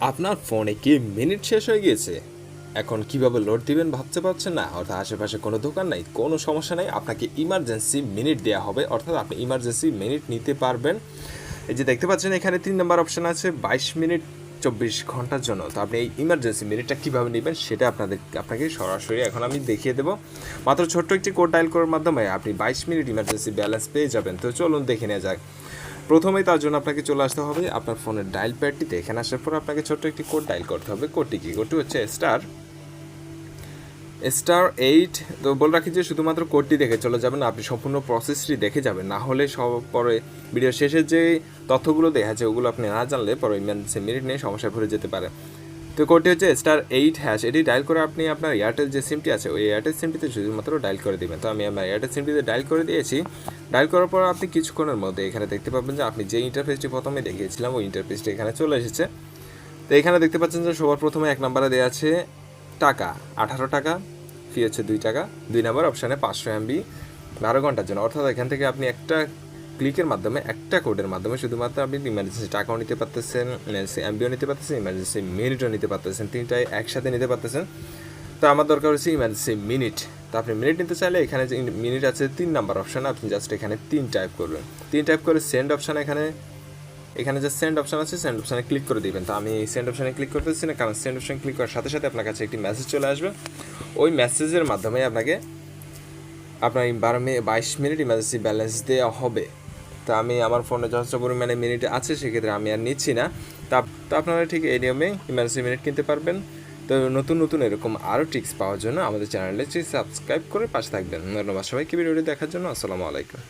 আপনার ফোনে কি মিনিট শেষ হয়ে গিয়েছে? এখন কীভাবে লোড দিবেন ভাবতে পারছেন না? অর্থাৎ আশেপাশে কোনো দোকান নাই, কোনো সমস্যা নাই। আপনাকে ইমার্জেন্সি মিনিট দেওয়া হবে, অর্থাৎ আপনি ইমার্জেন্সি মিনিট নিতে পারবেন। এই যে দেখতে পাচ্ছেন, এখানে তিন নম্বর অপশন আছে, বাইশ মিনিট চব্বিশ ঘণ্টার জন্য। তো আপনি এই ইমার্জেন্সি মিনিটটা কীভাবে নেবেন, সেটা আপনাদের, আপনাকে সরাসরি এখন আমি দেখিয়ে দেবো। মাত্র ছোট্ট একটি কোড ডায়াল করার মাধ্যমে আপনি বাইশ মিনিট ইমার্জেন্সি ব্যালেন্স পেয়ে যাবেন। তো চলুন দেখে নেওয়া যাক। প্রথমেই তার জন্য আপনাকে চলে আসতে হবে আপনার ফোনের ডায়াল প্যাডটিতে এখানে আসার পর আপনাকে ছোট্ট একটি কোড ডায়াল করতে হবে। কোডটি কি? কোডটি হচ্ছে স্টার স্টার এইট তো বলে রাখি যে শুধুমাত্র কোডটি দেখে চলে যাবেন, আপনি সম্পূর্ণ প্রসেসটি দেখে যাবেন। না হলে সব পরে ভিডিও শেষের যে তথ্যগুলো দেখা যায় ওগুলো আপনি না জানলে পরে ইমার্জেন্সি মিনিট নিয়ে সমস্যায় ভরে যেতে পারে। তো কোডটি হচ্ছে স্টার এইট হ্যাশ এটি ডায়াল করে আপনি আপনার এয়ারটেল যে সিমটি আছে, ওই এয়ারটেল সিমটিতে শুধুমাত্র ডায়াল করে দেবেন। তো আমি আমার এয়ারটেল সিমটিতে ডায়াল করে দিয়েছি। ডায়াল করার পর আপনি কিছুক্ষণের মধ্যে এখানে দেখতে পাবেন যে আপনি যে ইন্টারফেসটি প্রথমে দেখিয়েছিলাম, ওই ইন্টারফেসটি এখানে চলে এসেছে। তো এখানে দেখতে পাচ্ছেন যে সবার প্রথমে এক নম্বরে দেওয়া আছে টাকা, আঠারো টাকা ফি হচ্ছে দুই টাকা, দুই নম্বর অপশানে পাঁচশো এমবি বারো ঘণ্টার জন্য। অর্থাৎ এখান থেকে আপনি একটা ক্লিকের মাধ্যমে একটা কোডের মাধ্যমে শুধুমাত্র আপনি ইমার্জেন্সি টাকাও নিতে পারতেছেন ইমার্জেন্সি এমবিও নিতে পারতেছেন ইমার্জেন্সি মিনিটও নিতে পারতেছেন, তিনটাই একসাথে নিতে পারতেছেন। তো আমার দরকার হচ্ছে ইমার্জেন্সি মিনিট তো আপনি মিনিট নিতে চাইলে এখানে যে মিনিট আছে, তিন নাম্বার অপশান আপনি জাস্ট এখানে তিন টাইপ করবেন। তিন টাইপ করে সেন্ড অপশান এখানে এখানে যে সেন্ড অপশান আছে সেন্ড অপশানে ক্লিক করে দিবেন। তো আমি সেন্ড অপশানে ক্লিক করতেছি না, কারণ সেন্ড অপশানে ক্লিক করার সাথে সাথে আপনার কাছে একটি মেসেজ চলে আসবে। ওই মেসেজের মাধ্যমে আপনাকে আপনার বারো মিনিট বাইশ মিনিট ইমার্জেন্সি ব্যালেন্স দেওয়া হবে। তো আমি আমার ফোনে যথেষ্ট পরিমাণে মিনিট আছে, সেক্ষেত্রে আমি আর নিচ্ছি না। তা তো আপনারা ঠিক এই নিয়মে ইমার্জেন্সি মিনিট কিনতে পারবেন। তো নতুন নতুন এরকম আরও টিপস পাওয়ার জন্য আমাদের চ্যানেলটি সাবস্ক্রাইব করে পাশে থাকবেন। ধন্যবাদ সবাইকে ভিডিওটি দেখার জন্য। আসসালামু আলাইকুম।